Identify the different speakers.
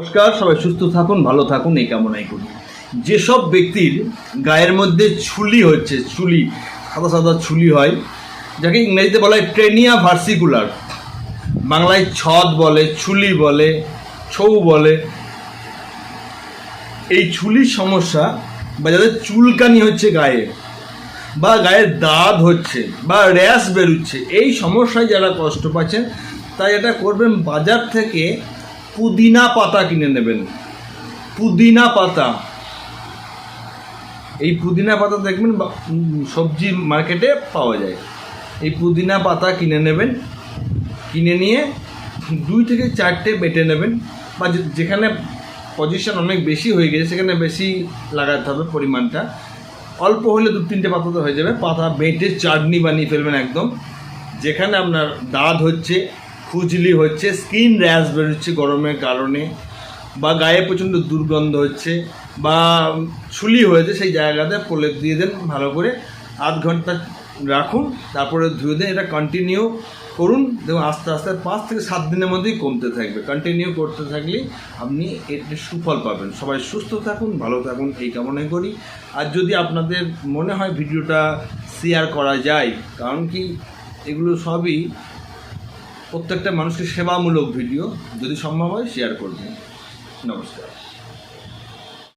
Speaker 1: নমস্কার, সবাই সুস্থ থাকুন, ভালো থাকুন, এই কামনাই করি। যেসব ব্যক্তির গায়ের মধ্যে ছুলি হচ্ছে, ছুলি, সাদা সাদা ছুলি হয়, যাকে ইংরেজিতে বলা হয় ট্রেনিয়া ভার্সিকুলার, বাংলায় ছদ বলে, ছুলি বলে, ছৌ বলে, এই ছুলির সমস্যা বা যাদের চুলকানি হচ্ছে গায়ে, বা গায়ে দাঁত হচ্ছে, বা র্যাশ বেরোচ্ছে, এই সমস্যায় যারা কষ্ট পাচ্ছেন, তাই এটা করবেন বাজার থেকে পুদিনা পাতা কিনে নেবেন। পুদিনা পাতা। এই পুদিনা পাতা দেখবেন সবজি মার্কেটে পাওয়া যায়। এই পুদিনা পাতা কিনে নেবেন। কিনে নিয়ে দুই থেকে চারটে বেটে নেবেন। বা যেখানে পজিশন অনেক বেশি হয়ে গেছে, সেখানে বেশি লাগাতে হবে পরিমাণটা। অল্প হলে দু তিনটে পাতা তো হয়ে যাবে। পাতা বেটে চাটনি বানিয়ে ফেলবেন একদম। যেখানে আপনার দাঁত হচ্ছে খুজলি হচ্ছে স্কিন র্যাশ বেরোচ্ছে গরমের কারণে, বা গায়ে প্রচণ্ড দুর্গন্ধ হচ্ছে, বা ছুলি হয়েছে সেই জায়গাতে, প্রলেপ দিয়ে দেন ভালো করে, আধ ঘণ্টা রাখুন, তারপরে ধুয়ে দেন, এটা কন্টিনিউ করুন, দেখুন আস্তে আস্তে পাঁচ থেকে সাত দিনের মধ্যেই কমতে থাকবে। কন্টিনিউ করতে থাকলে আপনি এর সুফল পাবেন। সবাই সুস্থ থাকুন, ভালো থাকুন, এই কামনাই করি। আর যদি আপনাদের মনে হয় ভিডিওটা শেয়ার করা যায়, কারণ কি এগুলো সবই প্রত্যেকটা মানুষকে সেবামূলক ভিডিও যদি সম্ভব হয় শেয়ার করবেন। নমস্কার।